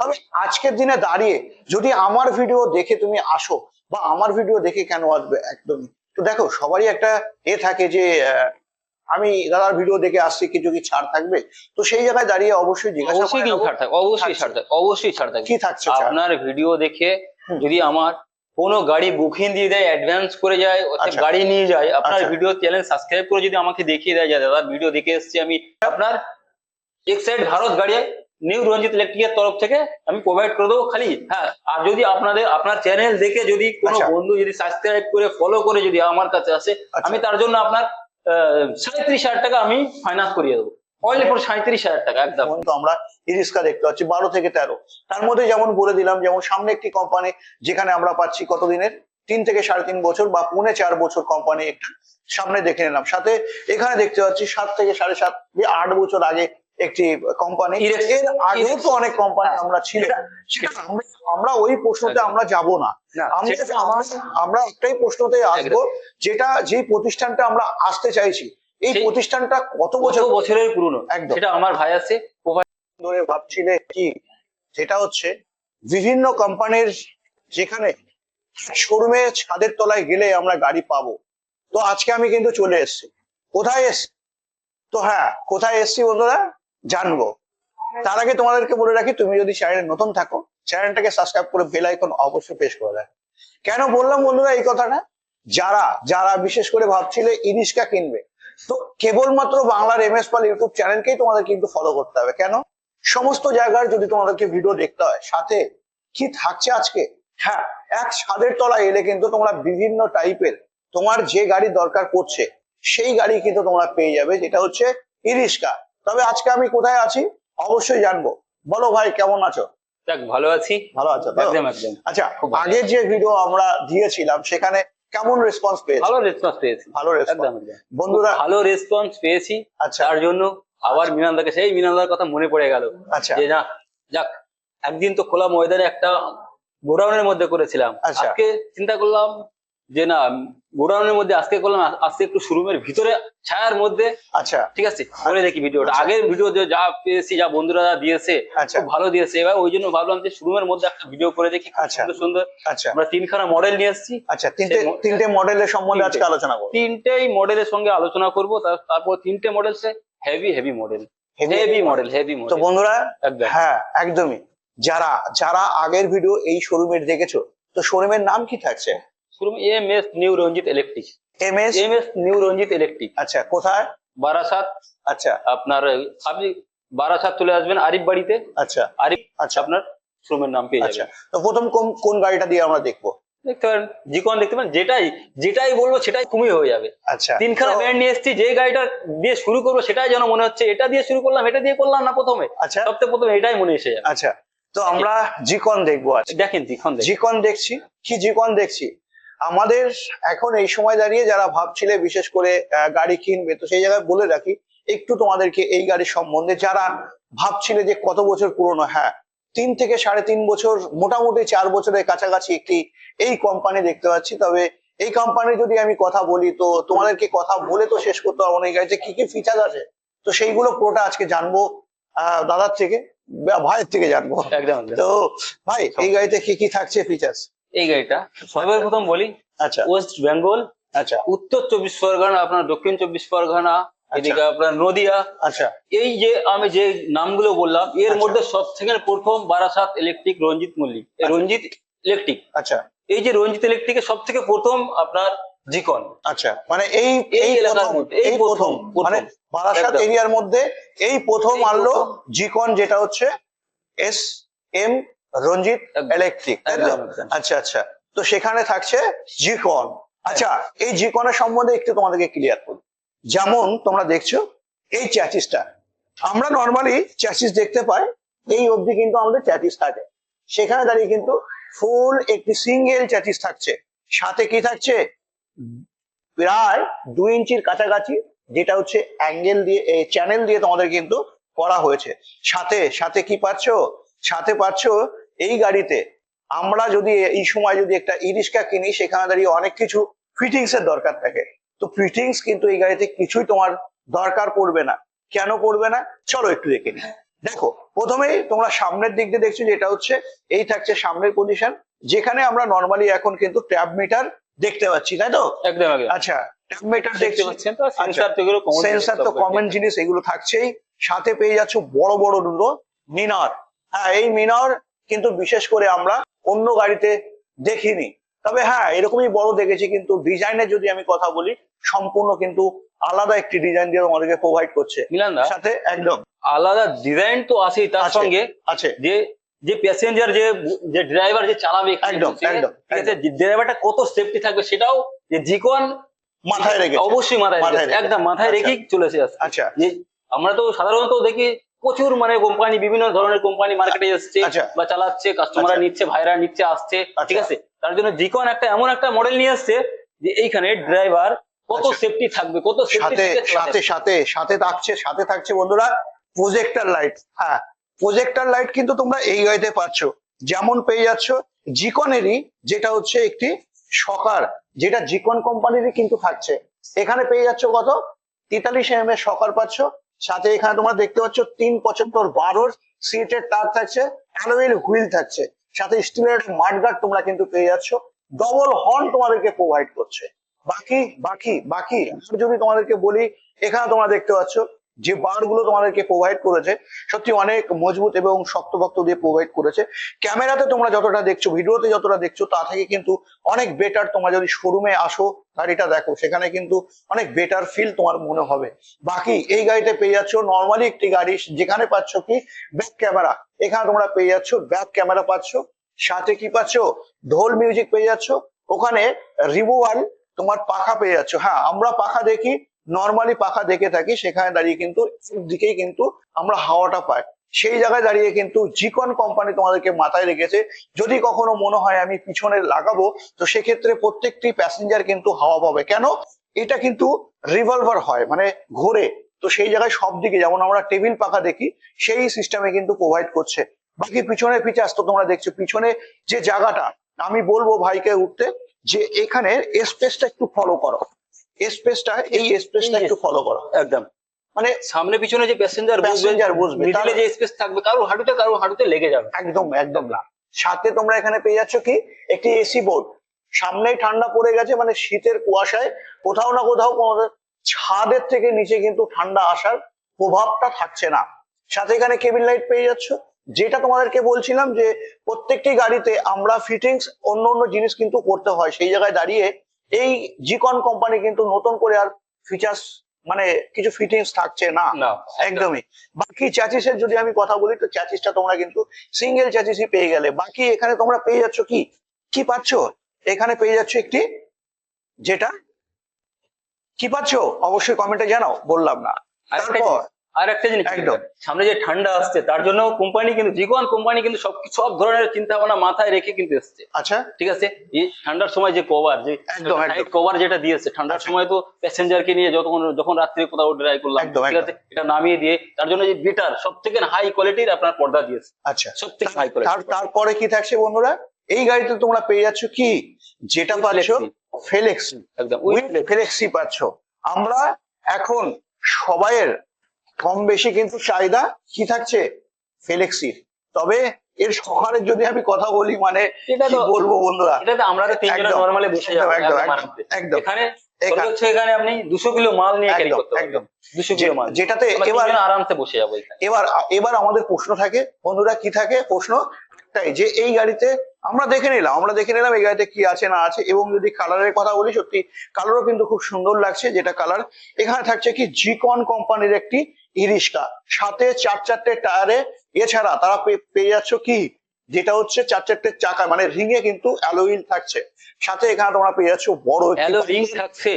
তবে আজকের দিনে দাঁড়িয়ে যদি আমার ভিডিও দেখে তুমি আসো বা আমার ভিডিও দেখে কেন আসবে একদমই? তো দেখো সবারই একটা এ থাকে যে আমি দাদার ভিডিও দেখে আসছি কিছু কি ছাড় থাকবে? তো সেই জায়গায় দাঁড়িয়ে অবশ্যই জিজ্ঞাসা অবশ্যই করে ছাড় থাকবে অবশ্যই ছাড় থাকবে অবশ্যই ছাড় থাকবে কি থাকছে আপনার ভিডিও দেখে যদি আমার কোনো গাড়ি বুকিং দিয়ে দেয় অ্যাডভান্স করে যায় আচ্ছা। গাড়ি নিয়ে যায় আপনার। ভিডিও চ্যানেল সাবস্ক্রাইব করে যদি আমাকে দেখিয়ে দেয় দাদা ভিডিও দেখে এসেছি আমি। আপনার এক্সাইড ভারত গাড়ি নিউ রঞ্জিত ইলেকট্রিকের তরফ থেকে আমি প্রোভাইড করে দেবো খালি। হ্যাঁ আর যদি আপনাদের আপনার চ্যানেল দেখে যদি কোনো আচ্ছা। বন্ধু যদি সাবস্ক্রাইব করে ফলো করে যদি আমার কাছে আসে আচ্ছা। আমি তার জন্য আপনার সাঁত্রিশ হাজার টাকা আমি ফাইন্যান্স করিয়ে দেবো। অনলি ফর সাঁত্রিশ হাজার টাকা একদম। তো আমরা ইরিস্কা দেখতে পাচ্ছি বারো থেকে তেরো। তার মধ্যে যেমন বলে দিলাম যেমন সামনে একটি কোম্পানি যেখানে আমরা পাচ্ছি কতদিনের? তিন থেকে সাড়ে তিন বছর বা পৌনে চার বছর কোম্পানি একটা। সামনে দেখে নিলাম। সাথে এখানে দেখতে পাচ্ছি সাত থেকে সাড়ে সাত আট বছর আগে একটি কোম্পানি এর আগেও তো অনেক কোম্পানি। আমরা ছিল আমরা- ওই প্রশ্নতে আমরা যাব না। আমরা আমরা- একটাই প্রশ্নতে আসব যেটা যেই প্রতিষ্ঠানটা আমরা আসতে চাইছি এই প্রতিষ্ঠানটা কত বছর বছরের পুরনো? একদম। সেটা আমার ভাই আছে ধরে ভাবছিলে কি? যেটা হচ্ছে বিভিন্ন কোম্পানির যেখানে শোরুমে ছাদের তলায় গেলে আমরা গাড়ি পাবো। তো আজকে আমি কিন্তু চলে এসেছি। কোথায় এসছি? তো হ্যাঁ কোথায় এসছি বন্ধুরা? জানব। তার আগে তোমাদেরকে বলে রাখি, তুমি যদি চ্যানেলে নতুন থাকো চ্যানেলটাকে সাবস্ক্রাইব করে বেল আইকন অবশ্যই প্রেস করে রাখো কেন বললাম বন্ধুরা এই কথাটা? যারা যারা বিশেষ করে ভাবছিলে ইরিশকা কিনবে, তো কেবলমাত্র বাংলার এম এস পাল ইউটিউব চ্যানেলকেই তোমাদের কিন্তু ফলো করতে হবে। কেন? সমস্ত জায়গার যদি তোমাদেরকে ভিডিও দেখতে হয়, সাথে কি থাকছে আজকে? হ্যাঁ এক ছাদের তলায় এলে কিন্তু তোমরা বিভিন্ন টাইপের তোমার যে গাড়ি দরকার পড়ছে, সেই গাড়ি কিন্তু তোমরা পেয়ে যাবে, যেটা হচ্ছে ইরিশকা তবে আজকে আমি কোথায় আছি? অবশ্যই জানব। বলো ভাই কেমন আছো? যাক ভালো আছি। ভালো আছো একদম একদম। আচ্ছা। আগের যে ভিডিও আমরা দিয়েছিলাম সেখানে কেমন রেসপন্স পেয়েছি? ভালো রেসপন্স পেয়েছি। ভালো রেসপন্স বন্ধুরা ভালো রেসপন্স পেয়েছি। আচ্ছা। তার জন্য আবার মিনালদাকে সেই মিনালদার কথা মনে পড়ে গেল। আচ্ছা। যে না যাক একদিন তো খোলা ময়দানে একটা গোডাউনের মধ্যে করেছিলাম। আচ্ছা। আজকে চিন্তা করলাম যে না গোডাউনের মধ্যে আজকে করলাম আজকে একটু শোরুমের ভিতরে ছায়ার মধ্যে। আচ্ছা। ঠিক আছে? করে দেখি ভিডিওটা। আগের ভিডিও যা পেয়েছি যা বন্ধুরা যা দিয়েছে আচ্ছা। খুব ভালো দিয়েছে। এবার ওই জন্য ভাবলাম যে শোরুমের মধ্যে একটা ভিডিও করে দেখি খুব আচ্ছা। সুন্দর সুন্দর। আচ্ছা। আমরা তিনখানা মডেল নিয়ে এসেছি। আচ্ছা তিনটে তিনটে মডেলের সম্বন্ধে আজকে আলোচনা করব। তিনটেই মডেলের সঙ্গে আলোচনা করব। তারপর তিনটে মডেল সে heavy heavy model heavy model heavy model তো বন্ধুরা হ্যাঁ একদমই। যারা যারা আগের ভিডিও এই শোরুমের দেখেছ তো শোরুমের নাম কি থাকছে? Showroom M S new Ranjit electric M S? M S new Ranjit electric আচ্ছা কোথায়? বারাসাত। আচ্ছা। আপনার আপনি বারাসাত চলে আসবেন আরিফ বাড়িতে। আচ্ছা। আরিফ আচ্ছা। আপনার শোরুমের নাম পেয়ে আচ্ছা। তো প্রথম কোন কোন গাড়িটা দিয়ে আমরা দেখব? দেখতে পারেন জিকন দেখতে পারেন যেটাই যেটাই বলব সেটাই তুমি হয়ে যাবে। আচ্ছা। তিনখানা ব্র্যান্ড নিয়ে এসেছি যে গাড়িটা দিয়ে শুরু করব সেটাই যেন মনে হচ্ছে এটা দিয়ে শুরু করলাম এটা দিয়ে করলাম না প্রথমে? আচ্ছা। সবথেকে প্রথমে এটাই মনে এসে যাবে। আচ্ছা। তো আমরা জিকন দেখব দেখেন জিকন দেখেন। জিকন দেখছি। কি জিকন দেখছি? আমাদের এখন এই সময় দাঁড়িয়ে যারা ভাবছিলে বিশেষ করে গাড়ি কিনবে তো সেই জায়গায় বলে রাখি একটু তোমাদেরকে এই গাড়ির সম্বন্ধে যারা ভাবছিলে যে কত বছর পুরনো হ্যাঁ তিন থেকে সাড়ে তিন বছর মোটামুটি চার বছরের কাছাকাছি একটি এই কোম্পানি দেখতে পাচ্ছি। তবে এই কোম্পানির যদি আমি কথা বলি তো তোমাদেরকে কথা বলে তো শেষ করতে পারব না। এই গাড়িতে কি কি ফিচার আছে? তো সেইগুলো পুরোটা আজকে জানব আহ দাদার থেকে ভাইয়ের থেকে জানব। তো ভাই এই গাড়িতে কি কি থাকছে ফিচার্স এই গাড়িটা। সর্বপ্রথম বলি আচ্ছা। ওয়েস্ট বেঙ্গল আচ্ছা। উত্তর চব্বিশ পরগনা আপনার দক্ষিণ চব্বিশ পরগনা এদিকে আপনার নদিয়া। আচ্ছা। এই যে আমি যে নামগুলো বললাম এর আচ্ছা। মধ্যে সব থেকে প্রথম বারাসাত ইলেকট্রিক রঞ্জিত মল্লিক। আচ্ছা। রঞ্জিত ইলেকট্রিক আচ্ছা। এই যে রঞ্জিত ইলেকট্রিকের সব থেকে প্রথম আপনার জিকন। আচ্ছা। মানে এই এই এলাকার মধ্যে, এই প্রথম প্রথম, মানে বারাসাত এরিয়ার মধ্যে এই প্রথম আনলো জিকন যেটা হচ্ছে এস এম রঞ্জিত একদম। ইলেকট্রিক। আচ্ছা আচ্ছা। তো সেখানে থাকছে জিকন আচ্ছা এই জিকনের সম্বন্ধে একটু তোমাদেরকে ক্লিয়ার করি যেমন তোমরা দেখছ এই চ্যাচিসটা আমরা নর্মালি চ্যাচিস দেখতে পাই এই অবধি কিন্তু আমাদের চ্যাচিস থাকে। সেখানে দাঁড়িয়ে কিন্তু ফুল একটি সিঙ্গেল চ্যাচিস থাকছে। সাথে কি থাকছে? প্রায় দুই ইঞ্চির কাছাকাছি যেটা হচ্ছে অ্যাঙ্গেল দিয়ে চ্যানেল দিয়ে তোমাদের কিন্তু করা হয়েছে। সাথে সাথে কি পাচ্ছ? সাথে পাচ্ছ এই গাড়িতে আমরা যদি এই সময় যদি একটা ইরিস্কা কিনি সেখানে দাঁড়িয়ে অনেক কিছু ফিটিংস এর দরকার থাকে। তো ফিটিংস কিন্তু এই গাড়িতে কিছুই তোমার দরকার পড়বে না। কেন পড়বে না? চলো একটু দেখে নিই। দেখো প্রথমেই তোমরা সামনের দিক দিয়ে দেখছ যে এটা হচ্ছে এই থাকছে সামনের পজিশন যেখানে আমরা নর্মালি এখন কিন্তু ট্যাব মিটার দেখতে পাচ্ছি তাই তো? একদম আচ্ছা ট্যাব মিটার দেখতে পাচ্ছেন তো? সেন্সার তো এগুলো সেন্সার তো কমন জিনিস এগুলো থাকছেই। সাথে পেয়ে যাচ্ছ বড় বড় দুটো মিনার। হ্যাঁ এই মিনার কিন্তু বিশেষ করে আমরা অন্য গাড়িতে দেখিনি। তবে হ্যাঁ এরকমই বড় দেখেছি কিন্তু ডিজাইনের যদি আমি কথা বলি সম্পূর্ণ কিন্তু আলাদা একটি ডিজাইন দিয়ে আমাদেরকে প্রোভাইড করছে। সাথে একদম। আলাদা ডিজাইন তো আছে তার সঙ্গে আছে। যে যে প্যাসেঞ্জার যে যে ড্রাইভার যে চালাবে একদম, একদম, ড্রাইভারটা কত সেফটি থাকবে সেটাও যে জিকন মাথায় রেখে অবশ্যই মাথায়। একদম মাথায় আচ্ছা। রেখেই চলেছে আচ্ছা। আমরা তো সাধারণত দেখি প্রচুর মানে কোম্পানি বিভিন্ন ধরনের কোম্পানি মার্কেটে এসছে আচ্ছা। বা চালাচ্ছে কাস্টমাররা আচ্ছা। নিচ্ছে ভাইরা নিচ্ছে আসছে আচ্ছা। ঠিক আছে তার জন্য জিকন একটা এমন একটা মডেল নিয়ে আসছে যে এইখানে ড্রাইভার কত আচ্ছা। সেফটি থাকবে কত সেফটি সাথে সাথে সাথে সাথে থাকছে সাথে থাকছে বন্ধুরা প্রজেক্টর লাইট হ্যাঁ প্রজেক্টর লাইট কিন্তু তোমরা এই গাড়িতে পাচ্ছ যেমন পেয়ে যাচ্ছ জিকনেরই যেটা হচ্ছে একটি সকার যেটা জিকন কোম্পানিরই কিন্তু থাকছে এখানে পেয়ে যাচ্ছ কত তেতাল্লিশ এম এর সকার পাচ্ছ সাথে এখানে তোমরা দেখতে পাচ্ছ তিন পঁচাত্তর বারোর সিটের তার থাকছে অ্যালোয়েল হুইল থাকছে। সাথে স্টিলের মাঠগার্ড তোমরা কিন্তু পেয়ে যাচ্ছ। ডবল হর্ন তোমাদেরকে প্রোভাইড করছে। বাকি বাকি বাকি যদি তোমাদেরকে বলি, এখানে তোমরা দেখতে পাচ্ছ যে বারগুলো তোমাদেরকে প্রোভাইড করেছে, সত্যি অনেক মজবুত এবং শক্তভক্ত দিয়ে প্রোভাইড করেছে। ক্যামেরাতে তোমরা যতটা দেখছ, ভিডিওতে যতটা দেখছ, তা থেকে কিন্তু অনেক বেটার তোমরা যদি শোরুমে আসো গাড়িটা দেখো, সেখানে কিন্তু অনেক বেটার ফিল তোমার মনে হবে। বাকি এই গাড়িতে পেয়ে যাচ্ছ নর্মালি একটি গাড়ি যেখানে পাচ্ছ কি ব্যাক ক্যামেরা এখানে তোমরা পেয়ে যাচ্ছ ব্যাক ক্যামেরা পাচ্ছ, সাথে কি পাচ্ছ ঢোল মিউজিক পেয়ে যাচ্ছ, ওখানে রিমুভাল তোমার পাখা পেয়ে যাচ্ছ। হ্যাঁ আমরা পাখা দেখি নর্মালি পাখা দেখে থাকি, সেখানে দাঁড়িয়ে কিন্তু দিকেই কিন্তু আমরা হাওয়াটা পাই। সেই জায়গায় দাঁড়িয়ে কিন্তু জিকন কোম্পানি তোমাদেরকে মাথায় রেখেছে, যদি কখনো মনে হয় আমি পিছনে লাগাবো, তো সেক্ষেত্রে প্রত্যেকটি প্যাসেঞ্জার কিন্তু হাওয়া পাবে। কেন? এটা কিন্তু রিভলভার হয় মানে ঘোরে। তো সেই জায়গায় সব দিকে, যেমন আমরা টেবিল পাখা দেখি, সেই সিস্টেমে কিন্তু প্রোভাইড করছে। বাকি পিছনে ফিচার্স তো তোমরা দেখছ, পিছনে যে জায়গাটা, আমি বলব ভাইকে উঠতে যে এখানে স্পেসটা একটু ফলো করো। স্পেসটা এই স্পেসটা একটু ফলো করো একদম। মানে সামনে পিছনে যে প্যাসেঞ্জার Passenger বসবে, তার- যে স্পেস থাকবে কারোর হাঁটুতে কারোর হাঁটুতে লেগে যাবে। একদম একদম না। সাথে তোমরা এখানে পেয়ে যাচ্ছ কি? একটি এসি বোর্ড সামনেই ঠান্ডা পড়ে গেছে মানে শীতের কুয়াশায় কোথাও না কোথাও ছাদের থেকে নিচে কিন্তু ঠান্ডা আসার প্রভাবটা থাকছে না। সাথে এখানে কেবিন লাইট পেয়ে যাচ্ছ। যেটা তোমাদেরকে বলছিলাম যে প্রত্যেকটি গাড়িতে আমরা ফিটিংস অন্য অন্য জিনিস কিন্তু করতে হয়। সেই জায়গায় দাঁড়িয়ে এই জিকন কোম্পানি কিন্তু নতুন করে আর ফিচার্স মানে কিছু ফিটিংস থাকছে না। একদমই। বাকি চ্যাচিসের যদি আমি কথা বলি তো চ্যাচিসটা তোমরা কিন্তু সিঙ্গেল চ্যাচিসই পেয়ে গেলে। বাকি এখানে তোমরা পেয়ে যাচ্ছ কি? কি পাচ্ছ? এখানে পেয়ে যাচ্ছ একটি যেটা কি পাচ্ছ? অবশ্যই কমেন্টে জানাও বললাম না। তারপর আর একটা জিনিস একদম। সামনে যে ঠান্ডা আসছে তার জন্য কোম্পানি কিন্তু জিকন কোম্পানি কিন্তু সব সব ধরনের চিন্তা ভাবনা মাথায় রেখে কিন্তু এসছে। আচ্ছা। ঠিক আছে? এই ঠান্ডার সময় যে কভার যে। কভার যেটা দিয়েছে ঠান্ডার আচ্ছা। সময় তো প্যাসেঞ্জারকে নিয়ে যখন যখন রাত্রে কোথাও ড্রাইভ করলাম ঠিক আছে? এটা নামিয়ে দিয়ে তার জন্য যে বেটার সব থেকে হাই কোয়ালিটির আপনার পর্দা দিয়েছে। আচ্ছা। সব থেকে হাই কোয়ালিটি তারপরে কি থাকছে বন্ধুরা? এই গাড়িতে তোমরা পেয়ে যাচ্ছ কি? যেটা পাচ্ছ ফেলেক্স একদম ফ্লেক্সি পাচ্ছ। আমরা এখন সবাইয়ের কম বেশি কিন্তু চাহিদা কি থাকছে? ফ্লেক্সির। তবে এর সকালের যদি আমি কথা বলি মানে কি বলব বন্ধুরা? আমরা তো তিনজনে নরমালি বসে একদম, একদম, একদম একদম, আরামসে। একদম। এখানে এখানে- হচ্ছে এখানে আপনি দুশো কিলো মাল নিয়ে ক্যারি করতে একদম। দুশো কিলো মাল। যেটাতে এবার আরামসে বসে যাব এখানে। এবার এবার আমাদের প্রশ্ন থাকে বন্ধুরা কি থাকে? প্রশ্ন একটাই যে এই গাড়িতে আমরা দেখে নিলাম আমরা দেখে নিলাম এই গাড়িতে কি আছে না আছে এবং যদি কালারের কথা বলি সত্যি কালারও কিন্তু খুব সুন্দর লাগছে যেটা কালার। এখানে থাকছে কি জিকন কোম্পানির একটি ইরিস্কা সাথে চার চারটে টায়ারে এছাড়া তারা পেয়ে যাচ্ছ কি? যেটা হচ্ছে চার চারটে চাকা মানে রিঙে কিন্তু অ্যালোইল থাকছে। সাথে এখানে তোমরা পেয়ে যাচ্ছ বড় রিং থাকছে?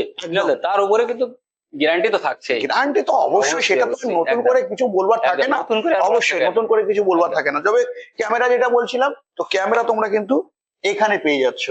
তার উপরে কিন্তু গ্যারান্টি তো থাকছে গ্যারান্টি তো অবশ্যই সেটা তো নতুন করে কিছু বলবার থাকে না। অবশ্যই নতুন করে কিছু বলবার থাকে না। তবে ক্যামেরা যেটা বলছিলাম তো ক্যামেরা তোমরা কিন্তু এখানে পেয়ে যাচ্ছ।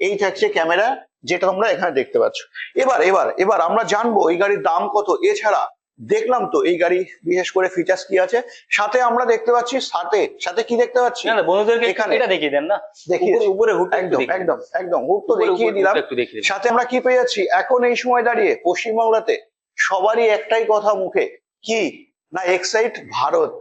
এই থাকছে ক্যামেরা যেটা তোমরা এখানে দেখতে পাচ্ছ। এবার এবার এবার আমরা জানব এই গাড়ির দাম কত। এছাড়া দেখলাম তো এই গাড়ি বিশেষ করে ফিচার্স কি আছে। সাথে আমরা দেখতে পাচ্ছি সাথে সাথে কি দেখতে পাচ্ছি? না না, বন্ধুদেরকে এখানে। এটা দেখিয়ে দেন না? দেখিয়ে উপরে- উপরে একদম একদম একদম হুক তো দেখিয়ে দিলাম। একটু দেখিয়ে দিন। সাথে আমরা কি পেয়ে যাচ্ছি? এখন এই সময় দাঁড়িয়ে পশ্চিমবাংলাতে সবারই একটাই কথা মুখে কি? না এক্সাইট ভারত।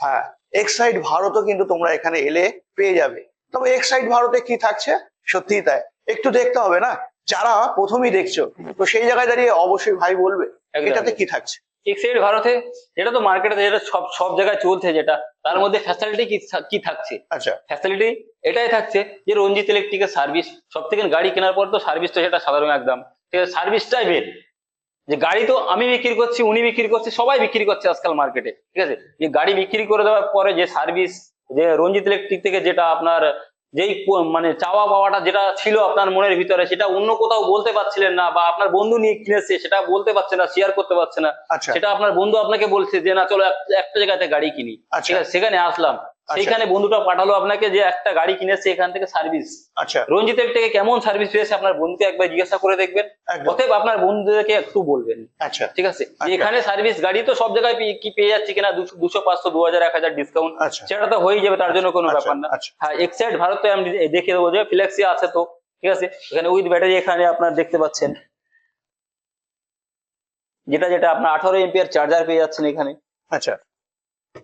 হ্যাঁ এক্সাইড ভারতও কিন্তু তোমরা এখানে এলে পেয়ে যাবে। তবে এক্সাইড ভারতে কি থাকছে? সত্যিই তাই। একটু দেখতে হবে না? যারা প্রথমেই দেখছ তো সেই জায়গায় দাঁড়িয়ে অবশ্যই ভাই বলবে এটাতে কি থাকছে? এক্সাইড ভারতে যেটা তো মার্কেটে যেটা সব সব জায়গায় চলছে যেটা। তার মধ্যে ফ্যাসিলিটি কি থাকছে? আচ্ছা। ফ্যাসিলিটি এটাই থাকছে যে রঞ্জিত ইলেকট্রিকের সার্ভিস সব থেকে গাড়ি কেনার পর তো সার্ভিস তো সেটা সাধারণ একদম। ঠিক আছে সার্ভিসটাই মেন যে গাড়ি তো আমি বিক্রি করছি উনি বিক্রি করছে সবাই বিক্রি করছে আজকাল মার্কেটে ঠিক আছে? যে গাড়ি বিক্রি করে দেওয়ার পরে যে সার্ভিস যে রঞ্জিত ইলেকট্রিক থেকে যেটা আপনার যেই মানে চাওয়া পাওয়াটা যেটা ছিল আপনার মনের ভিতরে সেটা অন্য কোথাও বলতে পারছিলেন না বা আপনার বন্ধু নিয়ে কিনেছে সেটা বলতে পারছে না শেয়ার করতে পারছে না। আচ্ছা। সেটা আপনার বন্ধু আপনাকে বলছে যে না চলো একটা জায়গাতে গাড়ি কিনি। আচ্ছা। সেখানে আসলাম। সেইখানে বন্ধুটা পাঠালো আপনাকে যে একটা গাড়ি কিনেছে এখান থেকে সার্ভিস আচ্ছা। রঞ্জিতের থেকে কেমন সার্ভিস পেয়েছে আপনার বন্ধুকে একবার জিজ্ঞাসা করে দেখবেন। অতএব আপনার বন্ধুদেরকে একটু বলবেন। আচ্ছা। ঠিক আছে? আচ্ছা। এখানে সার্ভিস গাড়ি তো সব জায়গায় কি পেয়ে যাচ্ছে কিনা দুশো পাঁচশো দু হাজার এক হাজার ডিসকাউন্ট আচ্ছা। সেটা তো হয়ে যাবে তার জন্য কোনো আচ্ছা, ব্যাপার না। আচ্ছা। হ্যাঁ এক্সাইড ভারতে আমি দেখে দেবো যে ফ্লেক্সি আছে তো। ঠিক আছে? এখানে উইথ ব্যাটারি এখানে আপনার দেখতে পাচ্ছেন। যেটা যেটা আপনার আঠারো এমপিআর চার্জার পেয়ে যাচ্ছেন এখানে। আচ্ছা।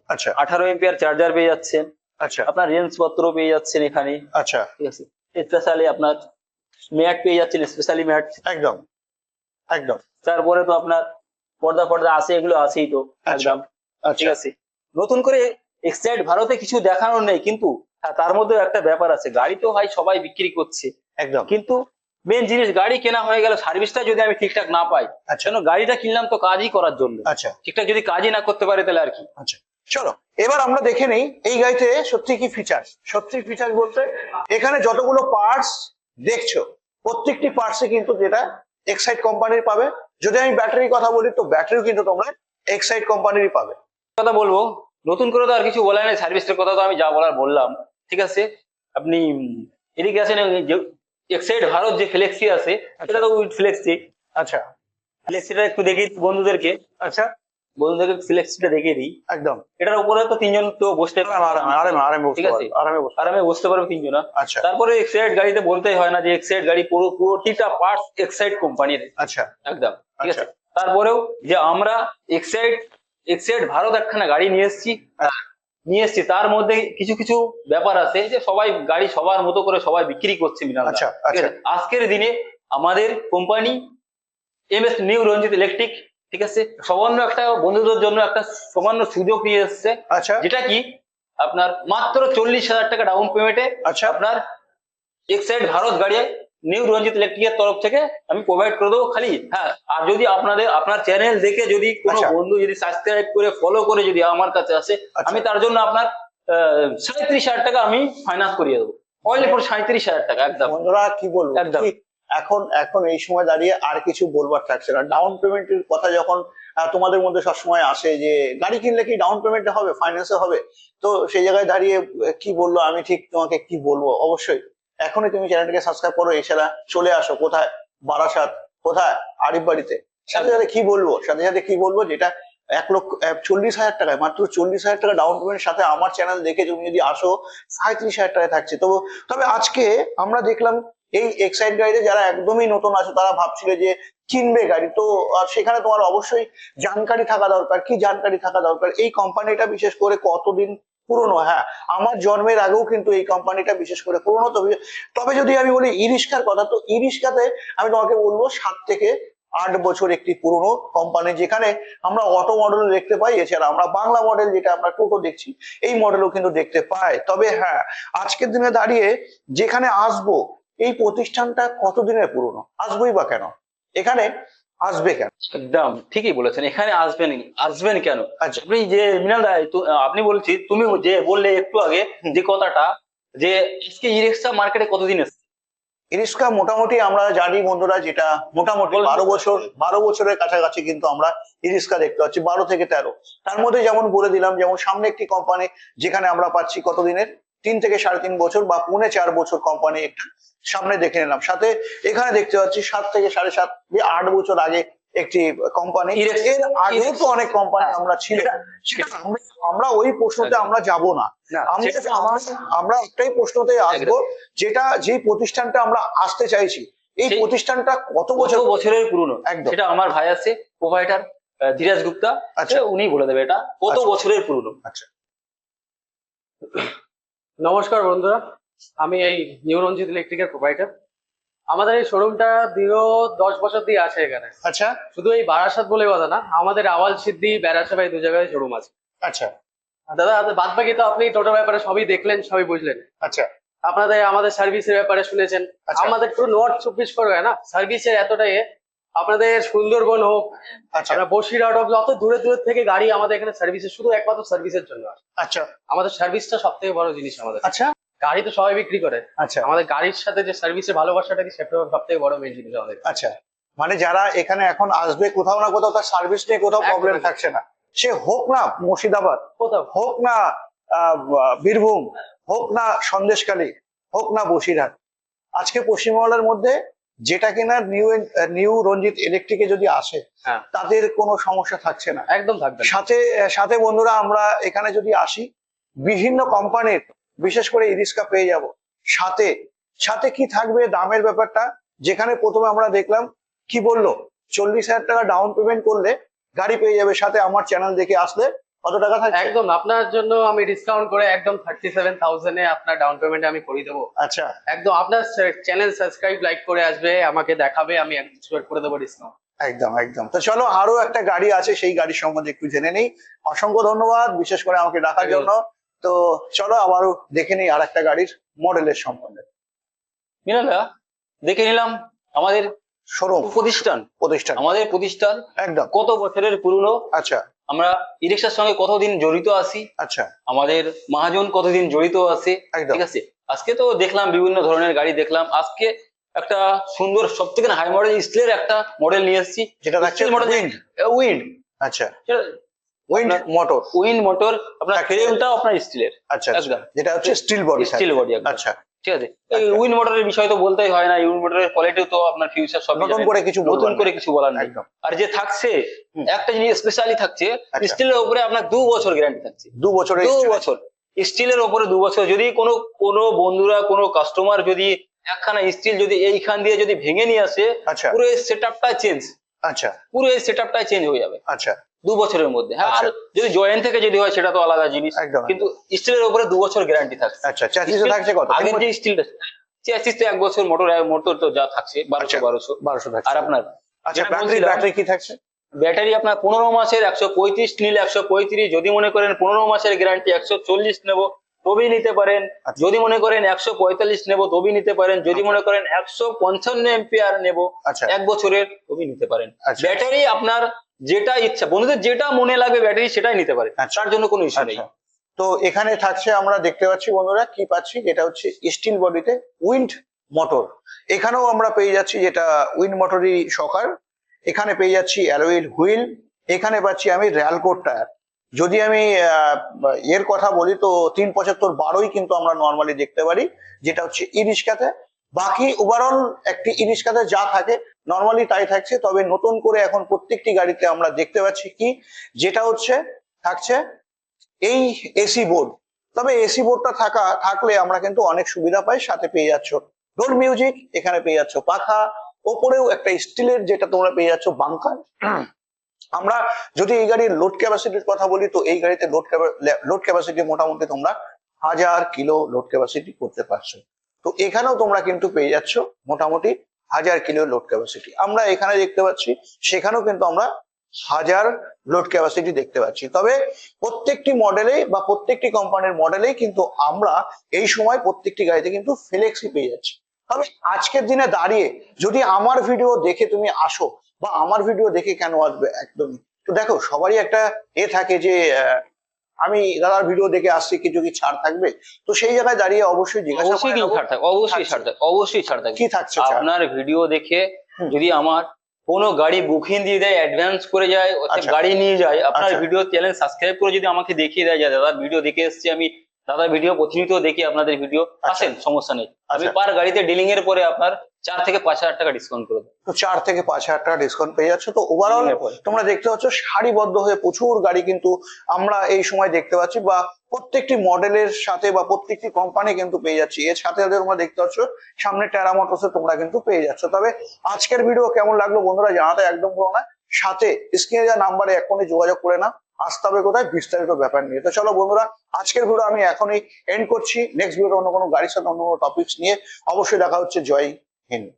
আচ্ছা। আঠারো এমপিআর চার্জার পেয়ে যাচ্ছেন। আচ্ছা। আপনার রেঞ্জ পত্র পেয়ে যাচ্ছেন এখানে। আচ্ছা। ঠিক আছে। স্পেশালি আপনার ম্যাট পেয়ে যাচ্ছেন স্পেশালি ম্যাট একদম। একদম। তারপরে তো আপনার পর্দা পর্দা আছে এগুলো আছেই তো। আচ্ছা। একদম। ঠিক আচ্ছা আছে। নতুন করে এক্সাইড ভারতে কিছু দেখানোর নেই কিন্তু হ্যাঁ, তার মধ্যে একটা ব্যাপার আছে। গাড়ি তো ভাই সবাই বিক্রি করছে। একদম। কিন্তু মেন জিনিস গাড়ি কেনা হয়ে গেল সার্ভিসটা যদি আমি ঠিকঠাক না পাই আচ্ছা। গাড়িটা কিনলাম তো কাজই করার জন্য। আচ্ছা। ঠিকঠাক যদি কাজই না করতে পারে তাহলে আর কি। আচ্ছা। চলো এবার আমরা দেখে নেই এই গাড়িতে সত্যি কি ফিচার্স সত্যি ফিচার্স বলতে এখানে যতগুলো পার্টস দেখছ প্রত্যেকটি পার্টসে কিন্তু যেটা এক্সাইড কোম্পানির পাবে। যদি আমি ব্যাটারির কথা বলি তো ব্যাটারিও কিন্তু তোমরা এক্সাইড কোম্পানিরই পাবে। কথা বলব নতুন করে তো আর কিছু বলার নেই সার্ভিসের কথা তো আমি যা বলার বললাম ঠিক আছে? আপনি এদিকে আছেন এক্সাইড ভারত যে ফ্লেক্সি আছে সেটা তো উইথ ফ্লেক্সি আচ্ছা। ফ্লেক্সিটা একটু দেখি বন্ধুদেরকে। আচ্ছা। বন্ধুদেরকে ফ্লেক্সিটা দেখিয়ে দিই। একদম। এটার উপরে তো তিনজন তো বসতে আরামে আরামে ঠিক আছে। আরামে আরামে বসতে পারবে তিনজন আচ্ছা। তারপরে এক্সাইড গাড়িতে বলতেই হয় না যে এক্সাইড গাড়ি পুরো প্রতিটা পার্টস এক্সাইড কোম্পানির আচ্ছা। একদম ঠিক আচ্ছা। আছে তারপরেও যে আমরা এক্সাইড এক্সাইড ভারত একখানা গাড়ি নিয়ে এসেছি। নিয়ে এসেছি তার মধ্যে কিছু কিছু ব্যাপার আছে যে সবাই গাড়ি সবার মতো করে সবাই বিক্রি করছে মিনাল আচ্ছা আচ্ছা। আজকের দিনে আমাদের company M S new Ranjit electric ঠিক আছে? সামান্য একটা বন্ধুদের জন্য একটা সামান্য সুযোগ নিয়ে এসছে। আচ্ছা। যেটা কি? আপনার মাত্র চল্লিশ হাজার টাকা ডাউন পেমেন্টে আচ্ছা। আপনার এক্সাইড ভারত গাড়ি নিউ রঞ্জিত ইলেকট্রিকের তরফ থেকে আমি প্রোভাইড করে দেবো খালি। হ্যাঁ আর যদি আপনাদের আপনার চ্যানেল দেখে যদি কোনো আচ্ছা। বন্ধু যদি সাবস্ক্রাইব করে ফলো করে যদি আমার কাছে আসে আচ্ছা। আমি তার জন্য আপনার সাঁত্রিশ হাজার টাকা আমি ফাইন্যান্স করিয়ে দেবো। অনলি ফর সাঁত্রিশ হাজার টাকা একদম। বন্ধুরা কি বলব? একদম। এখন এখন এই সময় দাঁড়িয়ে আর কিছু বলবার থাকছে না। ডাউন পেমেন্টের কথা যখন তোমাদের মধ্যে সবসময় আসে যে, গাড়ি কিনলে কি ডাউন পেমেন্টে হবে? ফাইন্যান্সে হবে? তো সেই জায়গায় দাঁড়িয়ে কি বলল? আমি ঠিক তোমাকে কি বলব? অবশ্যই। এখনই তুমি চ্যানেলটাকে সাবস্ক্রাইব করো, এছাড়া চলে আসো। কোথায়? বারাসাত। কোথায়? আরিফ বাড়িতে। সাথে সাথে কি বলব? সাথে সাথে কি বলব? যেটা এক লক্ষ চল্লিশ হাজার টাকায়, মাত্র চল্লিশ হাজার টাকা ডাউন পেমেন্ট সাথে আমার চ্যানেল দেখে তুমি যদি আসো সাঁত্রিশ হাজার টাকায় থাকছে। তো তবে আজকে আমরা দেখলাম এই এক্সাইড গাড়িতে যারা একদমই নতুন আছে, তারা ভাবছিল যে কিনবে গাড়ি। তো সেখানে তোমার অবশ্যই জানকারি থাকা দরকার। কি জানকারি থাকা দরকার? এই কোম্পানিটা বিশেষ করে কতদিন পুরনো? হ্যাঁ আমার জন্মের আগেও কিন্তু এই কোম্পানিটা বিশেষ করে পুরনো। তবে তবে যদি আমি বলি ইরিস্কার কথা, তো ইরিস্কাতে আমি তোমাকে বলব সাত থেকে আট বছর একটি পুরনো কোম্পানি যেখানে আমরা অটো মডেল দেখতে পাই। এছাড়া আমরা বাংলা মডেল যেটা আমরা টোটো দেখছি, এই মডেলও কিন্তু দেখতে পাই। তবে হ্যাঁ আজকের দিনে দাঁড়িয়ে যেখানে আসব এই প্রতিষ্ঠানটা কতদিনের পুরনো? আসবোই বা কেন? এখানে আসবে কেন? একদম ঠিকই বলেছেন। এখানে আসবেন আসবেন কেন? আচ্ছা। আপনি যে মিনাল তো, আপনি বলছি তুমি যে বললে একটু আগে যে কথাটা যে আজকে ই রিক্সা মার্কেটে কতদিন এসছে? ইরিস্কা মোটামুটি আমরা জানি বন্ধুরা যেটা মোটামুটি। বারো বছর বারো বছরের কাছাকাছি কিন্তু আমরা ইরিস্কা দেখতে পাচ্ছি বারো থেকে তেরো। তার মধ্যে যেমন বলে দিলাম যেমন সামনে একটি কোম্পানি যেখানে আমরা পাচ্ছি কতদিনের? তিন থেকে সাড়ে তিন বছর বা পৌনে চার বছর কোম্পানি একটা সামনে দেখে নিলাম। সাথে এখানে দেখতে পাচ্ছি সাত থেকে সাড়ে সাত আট বছর আগে একটি কোম্পানি এর আগেও তো অনেক কোম্পানি হ্যাঁ, আমরা ছিল সেটা- সেটা আমরা- ওই প্রশ্নতে আমরা যাব না। আমরা একটাই প্রশ্নতে আসব যেটা যে প্রতিষ্ঠানটা আমরা আসতে চাইছি এই প্রতিষ্ঠানটা কত কত বছর বছরের পুরনো? একদম। সেটা আমার ভাই আছে প্রোভাইডার ধীরাজ গুপ্তা। আচ্ছা। উনি বলে দেবে এটা। কত আচ্ছা। বছরের পুরনো? আচ্ছা। নমস্কার বন্ধুরা আমি এই নিউরঞ্জিত ইলেকট্রিকের প্রোভাইডার আমাদের এই শোরুমটা দীর্ঘ দশ বছর দিয়ে আছে এখানে। আচ্ছা। শুধু এই বারাসাত বলে কথা না আমাদের আওয়াল সিদ্ধি বেড়াসাবাই দু জায়গায় শোরুম আছে। আচ্ছা। দাদা বাদ বাকি তো আপনি টোটো ব্যাপারে সবই দেখলেন সবই বুঝলেন। আচ্ছা। আপনাদের আমাদের সার্ভিসের ব্যাপারে শুনেছেন। আচ্ছা। আমাদের পুরো নর্থ চব্বিশ পরগনা না সার্ভিসের এতটাই এ, আপনাদের সুন্দরবন হোক আচ্ছা। বসিরহাট হোক যত দূরে দূরে থেকে গাড়ি আমাদের এখানে সার্ভিসের শুধু একমাত্র সার্ভিসের জন্য আসে। আচ্ছা। আমাদের সার্ভিসটা সব থেকে বড় জিনিস আমাদের। আচ্ছা। গাড়ি তো সবাই বিক্রি করে। আচ্ছা। আমাদের গাড়ির সাথে যে সার্ভিসের ভালোবাসাটা কি সেটা সব থেকে বড় মেন জিনিস আমাদের। আচ্ছা। মানে যারা এখানে এখন আসবে কোথাও না কোথাও তার সার্ভিস নিয়ে কোথাও প্রবলেম থাকছে না। সে হোক না মুর্শিদাবাদ কোথাও। হোক না বীরভূম হোক না সন্দেশকালী হোক না বসিরহাট। আজকে পশ্চিমবাংলার মধ্যে যেটা কিনা নিউ নিউ রঞ্জিত ইলেকট্রিকে যদি আসে হ্যাঁ। তাদের কোনো সমস্যা থাকছে না। একদম থাকবে। সাথে সাথে বন্ধুরা আমরা এখানে যদি আসি বিভিন্ন কোম্পানির বিশেষ করে ইরিস্কা পেয়ে যাব। সাথে সাথে কি থাকবে দামের ব্যাপারটা? যেখানে প্রথমে আমরা দেখলাম কি বলল? চল্লিশ হাজার টাকা ডাউন পেমেন্ট করলে গাড়ি পেয়ে যাবে। সাথে আমার চ্যানেল দেখে আসলে কত টাকা থাকবে একদম আপনার জন্য আমি ডিসকাউন্ট করে একদম থার্টি সেভেন থাউজেন্ডে আপনার ডাউন পেমেন্ট আমি করে দেবো। আচ্ছা। একদম আপনার চ্যানেল সাবস্ক্রাইব লাইক করে আসবে আমাকে দেখাবে আমি একদম করে দেবো ডিসকাউন্ট একদম একদম। তো চলো আরও একটা গাড়ি আছে সেই গাড়ির সম্বন্ধে একটু জেনে নেই। অসংখ্য ধন্যবাদ বিশেষ করে আমাকে ডাকার জন্য। তো চলো আবারও দেখে নিই আর একটা গাড়ির মডেলের সম্বন্ধে। মিনাদা দেখে নিলাম আমাদের শোরুম। প্রতিষ্ঠান। প্রতিষ্ঠান। আমাদের প্রতিষ্ঠান একদম। কত বছরের পুরনো? আচ্ছা। আমরা ইরিক্সার সঙ্গে কতদিন জড়িত আছি? আচ্ছা। আমাদের মহাজন কতদিন জড়িত আছে? ঠিক আছে? আজকে তো দেখলাম বিভিন্ন ধরনের গাড়ি দেখলাম। আজকে একটা সুন্দর সব থেকে হাই মডেল স্টিলের একটা মডেল নিয়ে এসেছি। যেটা মডেল উইন্ড উইন্ড আচ্ছা। উইন্ড মোটর উইন্ড মোটর আপনার। ফ্রেমটাও আপনার স্টিলের আচ্ছা আচ্ছা। যেটা হচ্ছে স্টিল বডি স্টিল বডি আচ্ছা। ঠিক আছে? এই আচ্ছা। উইন্ড মোটরের বিষয় তো বলতেই হয় না। উইন্ড মোটরের কোয়ালিটি তো আপনার ফিউচার সব নতুন করে কিছু নতুন করে কিছু বলার নেই। আর যে থাকছে। একটা জিনিস স্পেশালি থাকছে আচ্ছা। স্টিলের উপরে আপনার দু বছর গ্যারান্টি থাকছে দু বছরের দু বছর স্টিলের উপরে দু বছর যদি কোনো কোনো বন্ধুরা কোনো কাস্টমার যদি একখানা স্টিল যদি এইখান দিয়ে যদি ভেঙে নিয়ে আসে আচ্ছা। পুরো সেট আপটা চেঞ্জ আচ্ছা। পুরো এই সেট আপটাই চেঞ্জ হয়ে যাবে। আচ্ছা। দু বছরের মধ্যে। হ্যাঁ আর আচ্ছা। যদি জয়েন্ট থেকে যদি হয় সেটা তো আলাদা জিনিস। একদম। কিন্তু স্টিলের উপরে দু বছর গ্যারান্টি থাকছে। আচ্ছা চ্যাসিসে থাকছে কত? আগের যে স্টিলটা চেসিস তো এক বছর মোটর মোটর তো যা থাকছে বারোশো আচ্ছা। বারোশো। বারোশো থাকছে। আর আপনার? আচ্ছা ব্যাটারি ব্যাটারি কি থাকছে? ব্যাটারি আপনার পনেরো মাসের একশো পঁয়ত্রিশ নিলে একশো পঁয়ত্রিশ যদি মনে করেন পনেরো মাসের গ্যারান্টি একশো চল্লিশ নেব তবেই নিতে পারেন। আচ্ছা। যদি মনে করেন একশো পঁয়তাল্লিশ নেব তবেই নিতে পারেন। যদি মনে করেন একশো পঞ্চান্ন এম্পিয়ার নেব আচ্ছা। এক বছরের তবেই নিতে পারেন। আচ্ছা। ব্যাটারি আপনার যেটা ইচ্ছা বন্ধুদের যেটা মনে লাগবে ব্যাটারি সেটাই নিতে পারে। তার জন্য কোনো ইস্যু নেই। তো এখানে থাকছে আমরা দেখতে পাচ্ছি বন্ধুরা কি পাচ্ছি? যেটা হচ্ছে স্টিল বডিতে উইন্ড মোটর এখানেও আমরা পেয়ে যাচ্ছি যেটা উইন্ড মোটরই সকার। এখানে পেয়ে যাচ্ছি অ্যালোয়েল হুইল, এখানে পাচ্ছি আমি র্যালকোট টায়ার। যদি আমি এর কথা বলি তো তিন পঁচাত্তর বারোই কিন্তু আমরা নর্মালি দেখতে পারি, যেটা হচ্ছে ই রিক্সাতে বাকি ওভারঅল একটি ই যা থাকে নর্মালি তাই থাকছে, তবে নতুন করে এখন প্রত্যেকটি গাড়িতে আমরা দেখতে পাচ্ছি কি, যেটা হচ্ছে, থাকছে এই এসি বোর্ড তবে এসি বোর্ডটা থাকা, থাকলে আমরা কিন্তু অনেক সুবিধা পাই, সাথে পেয়ে যাচ্ছ ডোর মিউজিক এখানে পেয়ে যাচ্ছ পাখা ওপরেও একটা স্টিলের যেটা তোমরা পেয়ে যাচ্ছ বাংকার আমরা যদি এই গাড়ির লোড ক্যাপাসিটির কথা বলি, তো এই গাড়িতে লোড লোড ক্যাপাসিটি মোটামুটি তোমরা হাজার কিলো লোড ক্যাপাসিটি করতে পারছ। তো এখানেও তোমরা কিন্তু পেয়ে যাচ্ছ মোটামুটি হাজার কিলো লোড ক্যাপাসিটি আমরা এখানে দেখতে পাচ্ছি, সেখানেও কিন্তু আমরা হাজার লোড ক্যাপাসিটি দেখতে পাচ্ছি। তবে প্রত্যেকটি মডেলে বা প্রত্যেকটি কোম্পানির মডেলেই কিন্তু আমরা এই সময় প্রত্যেকটি গাড়িতে কিন্তু ফ্লেক্সি পেয়ে যাচ্ছি। তবে আজকের দিনে দাঁড়িয়ে যদি আমার ভিডিও দেখে তুমি আসো বা আমার ভিডিও দেখে কেন আসবে একদমই? তো দেখো সবারই একটা এ থাকে যে আমি দাদার ভিডিও দেখে আসছি কিছু কি ছাড় থাকবে? তো সেই জায়গায় দাঁড়িয়ে অবশ্যই জিজ্ঞাসা অবশ্যই কিন্তু ছাড় থাকবে? অবশ্যই ছাড় থাকবে? অবশ্যই ছাড় থাকবে। কি থাকছে আপনার ভিডিও দেখে যদি আমার কোনো গাড়ি বুকিং দিয়ে দেয় অ্যাডভান্স করে যায় আচ্ছা। গাড়ি নিয়ে যায় আপনার। ভিডিও চ্যানেল সাবস্ক্রাইব করে যদি আমাকে দেখিয়ে দেয় যে দাদা ভিডিও দেখে এসেছি আমি দাদা ভিডিও প্রতিনিয়ত দেখি আপনাদের ভিডিও আচ্ছা। আসেন সমস্যা নেই। আমি আচ্ছা। পার গাড়িতে ডিলিং এর পরে আপনার চার থেকে পাঁচ হাজার টাকা ডিসকাউন্ট করে দেবো। তো চার থেকে পাঁচ হাজার টাকা ডিসকাউন্ট পেয়ে যাচ্ছে। তো ওভারঅল। তোমরা দেখতে পাচ্ছ সারিবদ্ধ হয়ে প্রচুর গাড়ি কিন্তু আমরা এই সময় দেখতে পাচ্ছি বা প্রত্যেকটি মডেলের সাথে বা প্রত্যেকটি কোম্পানি কিন্তু পেয়ে যাচ্ছি। এর সাথে সাথে তোমরা দেখতে পাচ্ছ সামনে টেরা মোটরসে তোমরা কিন্তু পেয়ে যাচ্ছ। তবে আজকের ভিডিও কেমন লাগল বন্ধুরা জানাতে একদম ভুলো না। সাথে স্ক্রিনে যা নাম্বারে এখনই যোগাযোগ করে না আসতে হবে কোথায়? বিস্তারিত ব্যাপার নিয়ে। তো চলো বন্ধুরা, আজকের ভিডিও আমি এখনই এন্ড করছি। নেক্সট ভিডিও অন্য কোনো গাড়ির সাথে অন্য কোনো টপিকস নিয়ে অবশ্যই দেখা হচ্ছে। জয় হিন্দ।